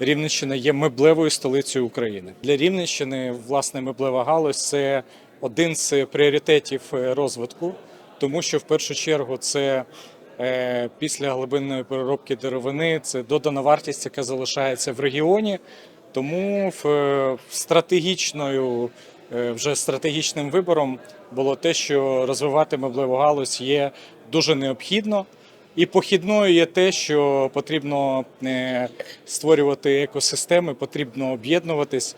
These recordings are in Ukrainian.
Рівненщина є меблевою столицею України. Для Рівненщини власне меблева галузь це один з пріоритетів е, розвитку, тому що в першу чергу це е, після глибинної переробки деревини, це додана вартість, яка залишається в регіоні. Тому в, е, стратегічною вже стратегічним вибором було те, що розвивати меблеву галузь є дуже необхідно. І похідною є те, що потрібно е, створювати екосистеми, потрібно об'єднуватись.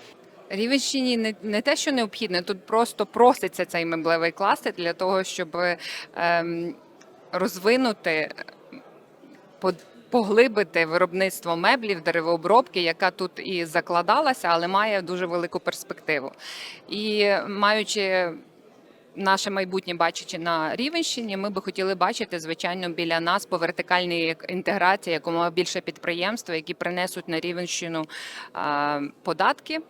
Рівенщині не, не те, що необхідно, тут просто проситься цей меблевий кластер для того, щоб ем, розвинути, по- поглибити виробництво меблів, деревообробки, яка тут і закладалася, але має дуже велику перспективу. І маючи наше майбутнє бачачи на Рівенщині, ми би хотіли бачити, звичайно, біля нас по вертикальній інтеграції якомога більше підприємств, які принесуть на Рівенщину податки,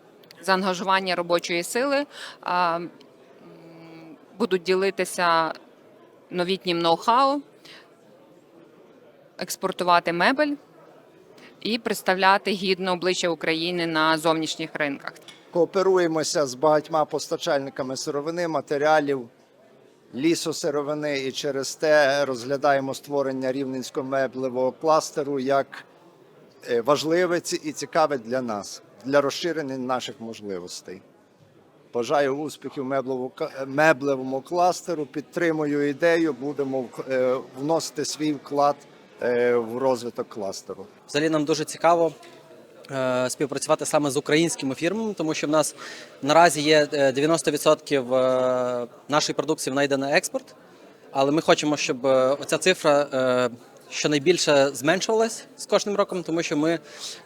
заангажування робочої сили, будуть ділитися новітнім ноу-хау, експортувати мебель і представляти гідне обличчя України на зовнішніх ринках. Кооперуємося з багатьма постачальниками сировини, матеріалів, лісосировини і через те розглядаємо створення рівненського меблевого кластеру як е, важливе і цікаве для нас, для розширення наших можливостей. Бажаю успіхів меблевому, кластеру, підтримую ідею, будемо е, вносити свій вклад е, в розвиток кластеру. Взагалі нам дуже цікаво е, співпрацювати саме з українськими фірмами, тому що в нас наразі є е, 90% е, нашої продукції вона йде на експорт. Але ми хочемо, щоб е, оця цифра е, щонайбільше зменшувалась з кожним роком, тому що ми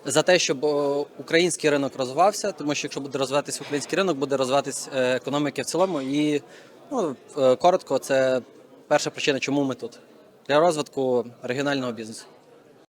за те, щоб е, український ринок розвивався, тому що якщо буде розвиватися український ринок, буде розвиватися е, економіки в цілому. І ну, е, коротко, це перша причина, чому ми тут для розвитку регіонального бізнесу.